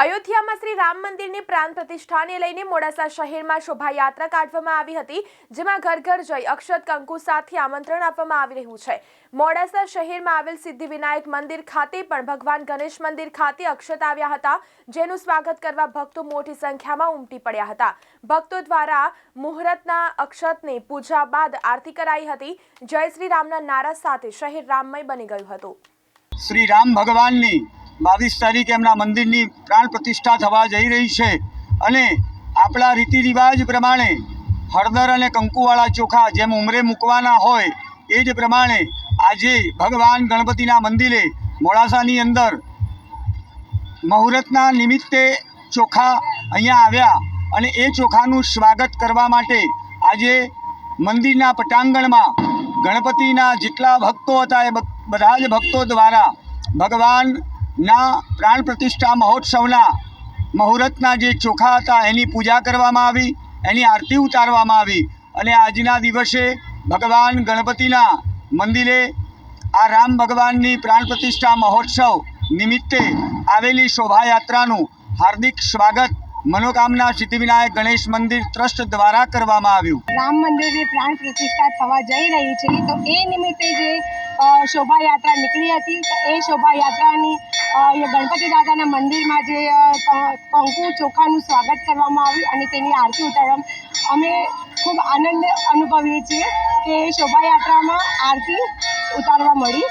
અયોધ્યામાં શ્રી રામ મંદિરની પ્રાણ પ્રતિષ્ઠાને લઈને મોડાસા શહેરમાં શોભાયાત્રા કાઢવામાં આવી હતી, જેમાં ઘર ઘર જઈ અક્ષત કંકુ સાથે આમંત્રણ આપવામાં આવી રહ્યું છે. મોડાસા શહેરમાં આવેલ સિદ્ધિવિનાયક મંદિર ખાતે પણ ભગવાન ગણેશ મંદિર ખાતે અક્ષત આવ્યા હતા, જેનું સ્વાગત કરવા ભક્તો મોટી સંખ્યામાં ઉમટી પડ્યા હતા. ભક્તો દ્વારા મુહૂર્તના અક્ષતની પૂજા બાદ આરતી કરાઈ હતી. જય શ્રી રામના નારા સાથે શહેર રામમય બની ગયું હતું. શ્રી રામ ભગવાનની બાવીસ તારીખે એમના મંદિરની પ્રાણ પ્રતિષ્ઠા થવા જઈ રહી છે. અને આપણા રીતિ રિવાજ પ્રમાણે હળદર અને કંકુવાળા ચોખા જેમ ઉમરે મૂકવાના હોય એ જ પ્રમાણે આજે ભગવાન ગણપતિના મંદિરે મોડાસાની અંદર મુહૂર્તના નિમિત્તે ચોખા અહીંયા આવ્યા અને એ ચોખાનું સ્વાગત કરવા માટે આજે મંદિરના પટાંગણમાં ગણપતિના જેટલા ભક્તો હતા એ બધા જ ભક્તો દ્વારા ભગવાનના પ્રાણ પ્રતિષ્ઠા મહોત્સવના મુહૂર્તના જે ચોખા હતા, એની પૂજા કરવામાં આવી, એની આરતી ઉતારવામાં આવી અને આજના દિવસે ભગવાન ગણપતિના મંદિરે આ રામ ભગવાનની પ્રાણ પ્રતિષ્ઠા મહોત્સવ નિમિત્તે આવેલી શોભાયાત્રાનું હાર્દિક સ્વાગત મનોકામના સિદ્ધિવિનાયક ગણેશ મંદિર ટ્રસ્ટ દ્વારા કરવામાં આવ્યું. રામ મંદિરની પ્રાણ પ્રતિષ્ઠા થવા જઈ રહી છે. તો એ નિમિત્તે જે શોભાયાત્રા નીકળી હતી, તો એ શોભાયાત્રાની ગણપતિ દાદાના મંદિરમાં જે કંકુ ચોખાનું સ્વાગત કરવામાં આવ્યું અને તેની આરતી ઉતારવામાં અમે ખૂબ આનંદ અનુભવીએ છીએ કે શોભાયાત્રામાં આરતી ઉતારવા મળી.